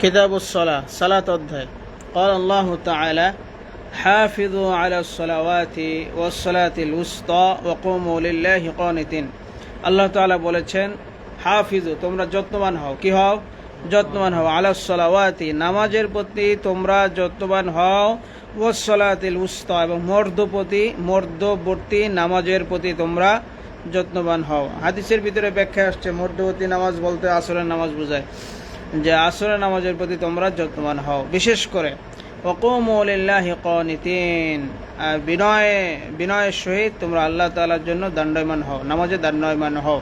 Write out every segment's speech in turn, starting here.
كتاب الصلاة صلاة অধ্যায় قال الله تعالى حافظوا على الصلوات والصلاة الوسطى وقوموا لله قانتين আল্লাহ তাআলা বলেছেন হাফিজু তোমরা যত্নবান হও কি হও যত্নবান হও আলা সলাওয়াতি নামাজের প্রতি তোমরা যত্নবান হও ওয়াসলাতিল উস্তা এবং মর্দপতি মর্দবর্তী নামাজের প্রতি তোমরা যত্নবান হও হাদিসের ভিতরে ব্যাখ্যা আসছে মর্দবর্তী নামাজ বলতে আসরের নামাজ বোঝায় যে আসরে নামাজের প্রতি তোমরা যত্নবান হও। বিশেষ করে ওকমুল্লাহি কনিতিন বিনয়, বিনয়ের সহিত তোমরা আল্লাহ তালার জন্য দণ্ডয়মান হও, নামাজে দণ্ডয়মান হও।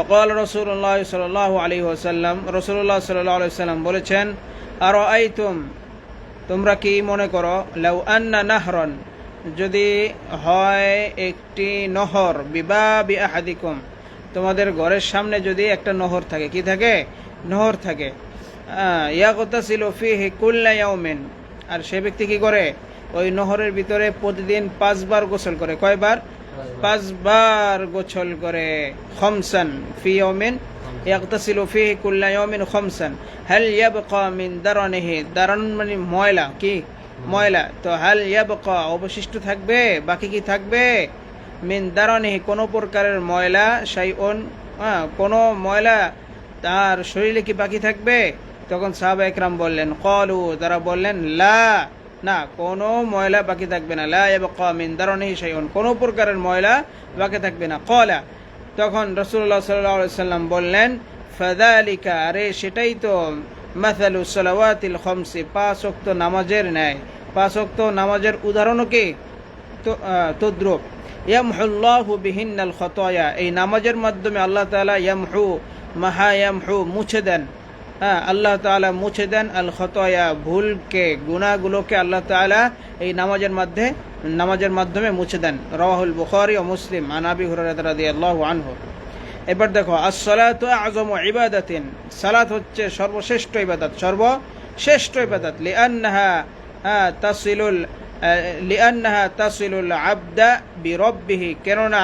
ওকল রসুল্লাহ সাল আলী ওসাল্লাম রসুল্লাহ সাল্লাহ আলি সাল্লাম বলেছেন আর তুম তোমরা কি মনে করো, লাউ আন্না নাহরন, যদি হয় একটি নহর বিবাহ বি তোমাদের ঘরের সামনে যদি একটা নহর থাকে, কি থাকে? নহর থাকে। ইয়াকতা ছিল ফিহি কুল্লা ইয়াউমিন। আর সে ব্যক্তি কি করে? ওই নহরের ভিতরে প্রতিদিন পাঁচবার গোসল করে। কয়বার? পাঁচবার। গোসল করে। খমসান ফি ইয়াউমিন। ইয়াকতাসিলু ফিহি কুল্লা ইয়াউমিন খমসান। হাল ইয়াবকা মিন দারানিহি। দারান মানে ময়লা কি? ময়লা। তো হাল ইয়াবকা অবশিষ্ট থাকবে? বাকি কি থাকবে? মিন দারানিহি কোনো প্রকারের ময়লা শাইউন কোনো ময়লা তার শরীরে কি বাকি থাকবে? তখন সাহাবা একরাম বললেন কলু তারা বললেন, লা না, কোনো ময়লা বাকি থাকবে না। লা ইয়াবকা মিন দারানিহি শাইউন কোনো প্রকারের ময়লা বাকি থাকবে না। কলা তখন রসুল্লাহ সাল্লাহ সাল্লাম বললেন ফাদালিকা আরে সেটাই তো মাথালু সালাওয়াতিল খমসি, পাঁচ অক্ত নামাজের ন্যায়। পাঁচ অক্ত নামাজের উদাহরণও কি? তদ্রুপ। ইয়ামহুল্লাহু বিহিন্নাল খতয়া এই নামাজের মাধ্যমে আল্লাহ তাআলা ইয়ামহু মাহা ইয়ামহু মুছে দেন। হ্যাঁ আল্লাহ তাআলা মুছে দেন আল খতয়া ভুলকে গুনাহগুলোকে আল্লাহ তাআলা এই নামাজের মধ্যে নামাজের মাধ্যমে মুছে দেন। রাহুল বুখারি ও মুসলিম আনাবি হুরায়রা রাদিয়াল্লাহু আনহু। এবার দেখো আসসালাতু আযমু ইবাদাতিন সালাত হচ্ছে সর্বশ্রেষ্ঠ ইবাদত সর্বশ্রেষ্ঠ ইবাদত। লিআন্নাহা হ্যাঁ, তাসিলুল লিআন্নাহা তাসিলুল আবদা বিরব্বিহি কেননা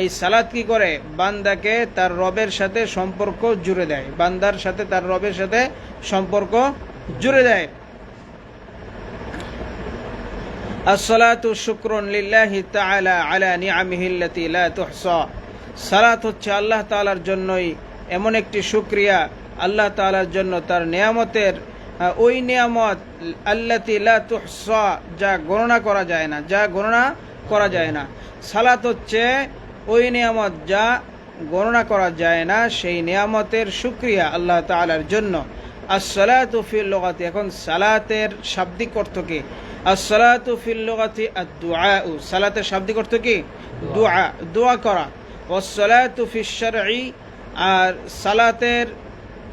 এই সালাত কি করে? বান্দাকে তার রবের সাথে সম্পর্ক জুড়ে দেয়। বান্দার সাথে তার রবের সাথে সম্পর্ক জুড়ে দেয়। সালাত হচ্ছে আল্লাহ তাআলার জন্যই এমন একটি শুকরিয়া। আল্লাহ তাআলার জন্য তার নিয়ামতের ওই নিয়ামত যা গণনা করা যায় না, যা গণনা করা যায় না। সালাত হচ্ছে ওই নিয়ামত যা গণনা করা যায় না সেই নিয়ামতের শুকরিয়া আল্লাহ তাআলার জন্য। আসসালাতু ফিল লগাতি এখন সালাতের শাব্দিক অর্থ কি? আসসালাতু ফিল লগাতি আদ-দুআউ সালাতের শাব্দিক অর্থ কি? দোয়া। দোয়া করা। ওয়াসসালাতু ফিশ শারঈ আর সালাতের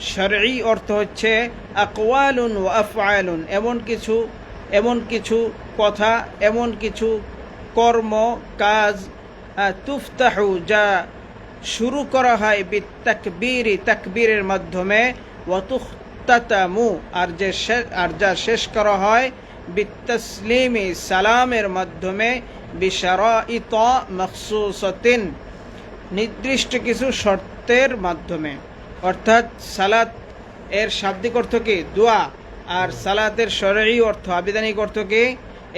শারঈ অর্থ হচ্ছে আকওয়ালুন ওয়া আফআলুন এমন কিছু এমন কিছু কথা এমন কিছু কর্ম কাজ তুফতাহু, যা শুরু করা হয় বিতাকবীরি তাকবীরের মাধ্যমে ওয়াতুখতাতামু আর যে আর যা শেষ করা হয় বিতসলিমি সালামের মাধ্যমে বিশারাইত মখসুসতিন, নির্দিষ্ট কিছু শর্তের মাধ্যমে। অর্থাৎ সালাত, এর শাব্দিক অর্থ কি? দোয়া। আর সালাতের শরঈ অর্থ, আবিধানিক অর্থ কি?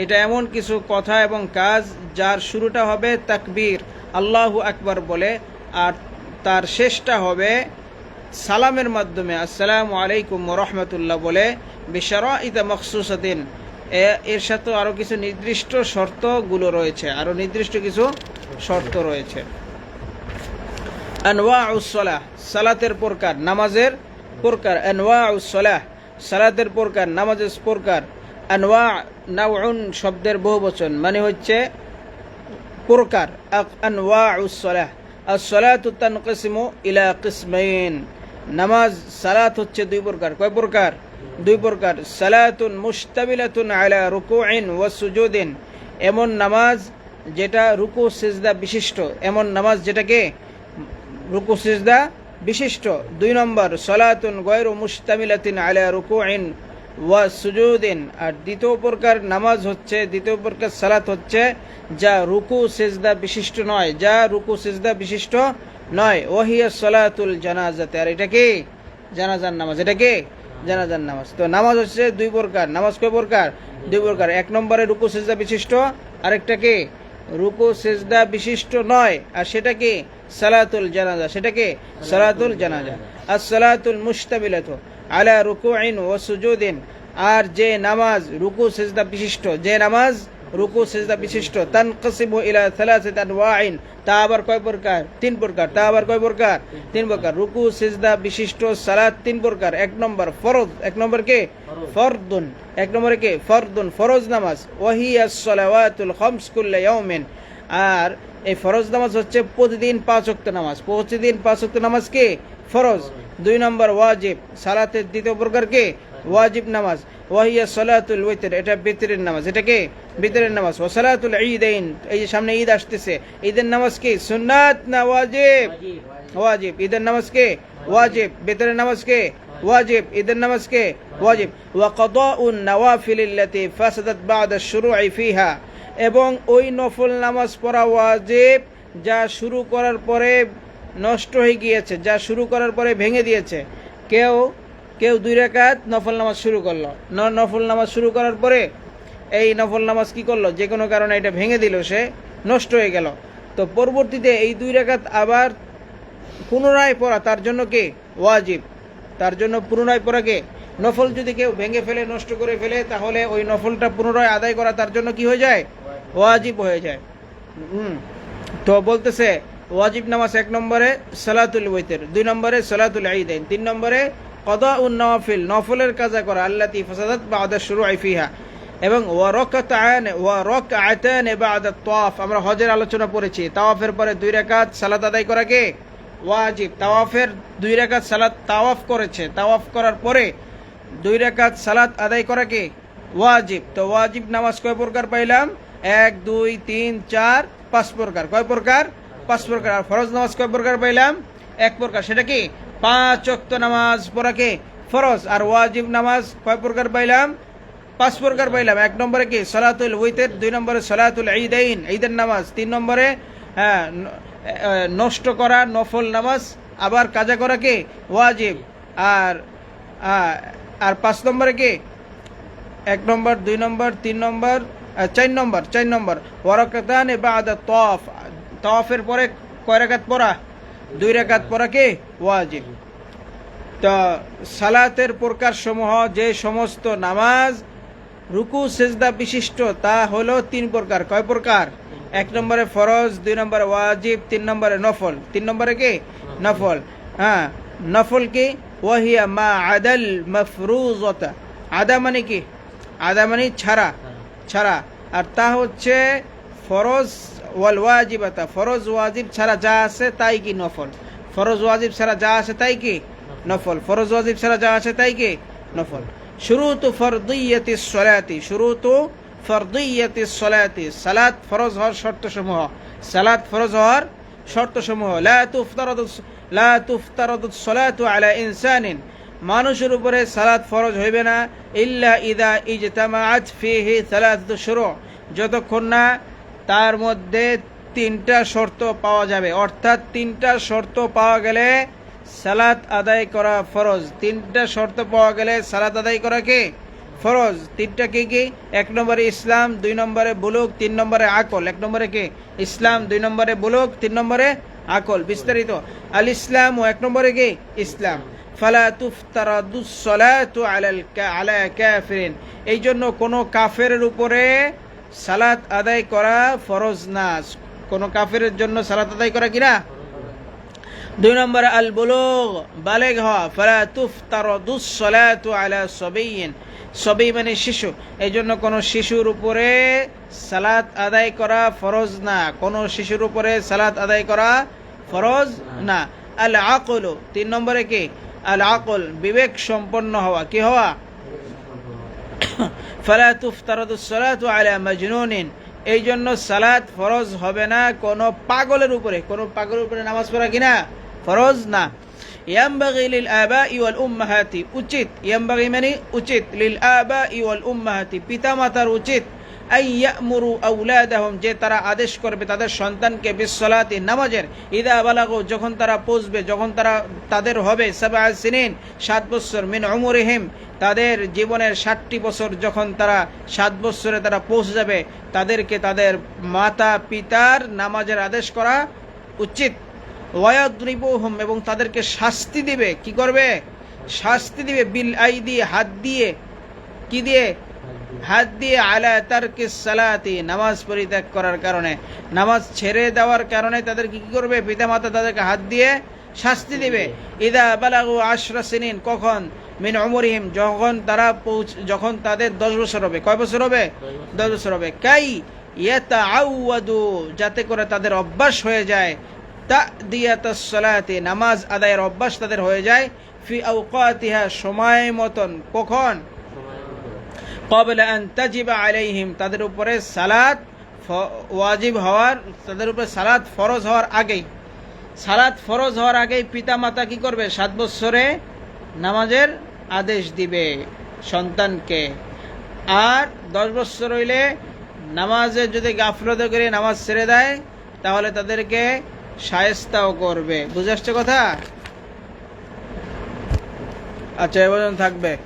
এটা এমন কিছু কথা এবং কাজ যার শুরুটা হবে তাকবীর। আল্লাহু আকবার বলে, আর তার শেষটা হবে সালামের মাধ্যমে, আসসালামু আলাইকুম রহমতুল্লাহ বলে বিশারা ইতা মখসুসাদিন এর সাথে আরও কিছু নির্দিষ্ট শর্তগুলো রয়েছে আরও নির্দিষ্ট কিছু শর্ত রয়েছে। আনওয়াউসলাহ সালাতের প্রকার, নামাজের প্রকার। আনওয়াউসলাহ সালাতের প্রকার, নামাজের প্রকার। আনওয়া নাউন শব্দের বহু বচন। মানে হচ্ছে প্রকার। আনওয়াউসলাহ আসসালাতু তানকিসমু ইলা কিসমাইন। নামাজ, সালাত হচ্ছে দুই প্রকার। কয় প্রকার? দুই প্রকার। সালাতুন মুস্তাবিলাতুন আলা রুকুইন ওয়া সুজুদিন। এমন নামাজ যেটা রুকু, সিজদা বিশিষ্ট। এমন নামাজ যেটাকে রুকু, সিজদা বিশিষ্ট। দুই নম্বর, সলাতুন গয়রু মুস্তামিলাতিন আলা রুকুইন ওয়া সুজুদিন। আর দ্বিতীয় প্রকার নামাজ হচ্ছে, দ্বিতীয় প্রকার সালাত হচ্ছে, যা রুকু, সিজদা বিশিষ্ট নয়, যা রুকু, সিজদা বিশিষ্ট নয়। ওহিয়া সলাতুল জানাজাতে। আর এটা কি? জানাজার নামাজ। এটা কি? জানাজার নামাজ। তো নামাজ হচ্ছে দুই প্রকার। নামাজ কয় প্রকার? দুই প্রকার। এক নম্বরে রুকু, সেজদা বিশিষ্ট, আরেকটা কি? রুকু, সেজদা বিশিষ্ট নয়। আর সেটা কি? সালাতুল জানাজা। সেটা কি? সালাতুল জানাজা। আর সালাতুল মুস্তাবিলাত আলা রুকু আইন ও সুজুদিন। আর যে নামাজ, রুকু, সেজদা বিশিষ্ট, যে নামাজ, রুকু, সেজদা বিশিষ্ট তান তানকাসিমু ইলা সালাসাত আনওয়াইন তা আবার কয় প্রকার? তিন প্রকার। তা আবার কয় প্রকার? তিন প্রকার। রুকু, সেজদা বিশিষ্ট, সালাত তিন প্রকার। এক নম্বর ফরজ। এক নম্বর কে? ফরদুন। এক নম্বরে কে? ফরদুন। ফরজ নামাজ। ওয়াহিয়াস সালাওয়াতুল খামস কুল্লা ইয়াউমিন। আর এই ফরজ নামাজ হচ্ছে প্রতিদিন পাঁচ ওয়াক্ত নামাজ। প্রতিদিন পাঁচ ওয়াক্ত নামাজ কে? ফরজ। দুই নম্বর ওয়াজিব। সালাতের দ্বিতীয় প্রকার কে? ওয়াজিব নামাজ। ওয়াহিয়া সালাতুল ওয়াইতর এটা বিতরের নামাজ। এটা কে? বিতরের নামাজ। ও সালাতুল ঈদাইন। এই যে সামনে ঈদ আসতেছে। ঈদের নামাজ কি? সুন্নাত না ওয়াজিব? ওয়াজিব। ঈদের নামাজ কে? ওয়াজিব। বিতরের নামাজ কে? ওয়াজিব। ঈদের নামাজ কে? ওয়াজিব। ওয়া কাদাউন নওয়াফিল আল্লাতি ফাসাদাত বা'দা শুরুই ফিহা। এবং ওই নফল নামাজ পড়া ওয়াজেব যা শুরু করার পরে নষ্ট হয়ে গিয়েছে, যা শুরু করার পরে ভেঙে দিয়েছে। কেউ কেউ দুই রাকাত নফল নামাজ শুরু করল। ন- নফল নামাজ শুরু করার পরে এই নফল নামাজ কি করল? যে কোনো কারণে এটা ভেঙে দিল, সে নষ্ট হয়ে গেল। তো পরবর্তীতে এই দুই রাকাত আবার পুনরায় পড়া, তার জন্য কে? ওয়াজিব। তার জন্য পুনরায় পড়া কে? নফল যদি কেউ ভেঙে ফেলে, নষ্ট করে ফেলে, তাহলে ওই নফলটা পুনরায় আদায় করা তার জন্য কি হয়ে যায়? ওয়াজিব হয়ে যায়। হুম। তো বলতেছে ওয়াজিব নামাজ এক নম্বরে সালাতুল ওয়াইতের দুই নম্বরে সালাতুল ঈদাইন তিন নম্বরে কদা উন নওয়াফিল নফলের কাজা করা আল্লাতি ফাসাদাত বাদা শুরু ফিহা। এবং তাওয়াফ আমরা হজের আলোচনা পড়েছি। তাওয়াফের পরে দুই রাকাত সালাত আদায় করা কে? ওয়াজিব। তাওয়াফের দুই রাকাত সালাত তাওয়াফ করেছে। তাওয়াফ করার পরে দুই রাকাত সালাত আদায় করা কে? ওয়াজিব। তো ওয়াজিব নামাজ কয় প্রকার পাইলাম? এক, দুই, তিন, চার, পাঁচ প্রকার। কয় প্রকার? পাঁচ প্রকার। আর ফরজ নামাজ কয় প্রকার পাইলাম? এক প্রকার। সেটা কি? পাঁচ অক্ত নামাজ পড়া কে? ফরজ। আর ওয়াজিব নামাজ কয় প্রকার পাইলাম? পাঁচ প্রকার পাইলাম। এক নম্বরে কি? সলাতুল উইতের। দুই নম্বরে সলাতুল ঈদাইন। ঈদের নামাজ। তিন নম্বরে হ্যাঁ নষ্ট করা নফল নামাজ। আবার কাজা করা কে? ওয়াজিব। আর আর পাঁচ নম্বরে কি? এক নম্বর, দুই নম্বর, তিন নম্বর চার নম্বর চার নম্বর। ওয়ারাকাতান বাদা তফ তফের পরে কয় রাকাত পড়া? দুই রাকাত পড়া কে? ওয়াজিব। তো সালাতের প্রকার সমূহ যে সমস্ত নামাজ, রুকু, সেজদা বিশিষ্ট, তা হলো তিন প্রকার। কয় প্রকার? এক নম্বরে ফরজ, দুই নম্বরে ওয়াজিব, তিন নম্বরে নফল। তিন নম্বরে কি? নফল। হ্যাঁ নফল কি? ওয়াহিয়া মা আদাল মফরুজতা। আদা মানে কি? আদা মানে ছাড়া। ছাড়া। আর তা হচ্ছে ফরজ ওয়াল ওয়াজিবাতা। ফরজ ওয়াজিব ছাড়া যা আছে তাই কি নফল? ফরজ ওয়াজিব ছাড়া যা আছে তাই কি নফল? ফরজ ওয়াজিব ছাড়া যা আছে তাই কি নফল? শুরু শুরুত ফরদিয়তি সলাতি। শুরুত ফরদিয়তি সলাতি। সালাত ফরজ হওয়ার শর্ত সমূহ সালাত ফরজ হওয়ার শর্ত সমূহ লা তুফতারাদু লা তুফতারাদু সলাতু আলা ইনসানিন। মানুষের উপরে সালাত ফরজ হইবে না। ইল্লা ইদা ইজতামাআত ফিহি সালাতু শুরু। যতক্ষণ না তার মধ্যে তিনটা শর্ত পাওয়া যাবে। অর্থাৎ তিনটা শর্ত পাওয়া গেলে সালাত আদায় করা ফরজ। তিনটা শর্ত পাওয়া গেলে সালাত আদায় করা কে? ফরজ। তিনটা কি কি? এক নম্বরে ইসলাম, দুই নম্বরে বুলুক তিন নম্বরে আকল। এক নম্বরে কে? ইসলাম, দুই নম্বরে বুলুক তিন নম্বরে আকল। বিস্তারিত। আল ইসলাম ও এক নম্বরে কি? ইসলাম। ফালা তুফতারাদুস সালাতু আলাল কা- আলা কাফিরিন। এই জন্য কোনো কাফেরের উপরে সালাত আদায় করা ফরজ না। কোনো কাফেরের জন্য সালাত আদায় করা কিনা দুই নম্বর, আল বুলুগ, বালেগ হওয়া। ফালা তুফতারাদুস সালাতু আলা সবিয়িন সবই মানে শিশু। এই জন্য কোনো শিশুর উপরে সালাত আদায় করা ফরজ না। কোনো শিশুর উপরে সালাত আদায় করা ফরজ না। আল আকল, তিন নম্বরে কি? আল আকল বিবেক সম্পন্ন হওয়া। কি হওয়া? ফালা তুফতারাদুস সালাতু আলা মাজনুনিন। এই জন্য সালাত ফরজ হবে না কোনো পাগলের উপরে। কোনো পাগলের উপরে নামাজ পড়া কিনা ফরজ না। ইয়ামবাগি লিল আবাই ওয়াল উম্মাহাতি, উচিত। ইয়ামবাগি মানে উচিত। লিল আবাই ওয়াল উম্মাহাতি, পিতামাতার উচিত। আইয়ামুরু আউলাদাহুম, যে তারা আদেশ করবে তাদের সন্তানকে বিশ্বলাতি নামাজের। ইদা বালাগু, যখন তারা পৌঁছবে, যখন তারা তাদের হবে সাবা সিনিন, সাত বছর, মিন অমরিহিম তাদের জীবনের ষাটটি বছর যখন তারা সাত বছরে তারা পৌঁছে যাবে, তাদেরকে তাদের মাতা পিতার নামাজের আদেশ করা উচিত। ওয়াদ্রিবুহুম এবং তাদেরকে শাস্তি দিবে। কি করবে? শাস্তি দিবে, বিল আই দিয়ে হাত দিয়ে, কি দিয়ে? হাত দিয়ে আলা তারকে সালাতি, নামাজ পরিত্যাগ করার কারণে। নামাজ ছেড়ে দেওয়ার কারণে তাদের কি করবে? পিতামাতা তাদেরকে হাত দিয়ে শাস্তি দিবে। ইদা বালাগু আশরা সিনিন, কখন? মিন অমরিহিম যখন তারা পৌঁছ, যখন তাদের দশ বছর হবে। কয় বছর হবে? দশ বছর হবে। কাই ইয়াতা আউয়াদু যাতে করে তাদের অভ্যাস হয়ে যায়। তা দিয়াতাসসালাতি নামাজ আদায়ের অভ্যাস তাদের হয়ে যায়। ফি আওকাতিহা, সময় মতন। কখন? কবল তাজিবা আলাইহিম, তাদের উপরে সালাত ফ- ওয়াজিব হওয়ার, তাদের উপরে সালাত ফরজ হওয়ার আগেই। সালাত ফরজ হওয়ার আগেই পিতা মাতা কি করবে? সাত বৎসরে নামাজের আদেশ দিবে সন্তানকে। আর দশ বৎসর হইলে নামাজে যদি গাফলত করে নামাজ ছেড়ে দেয়, তাহলে তাদেরকে সায়স্তাও করবে। বুঝে আসছে কথা? আচ্ছা এ পর্যন্ত থাকবে।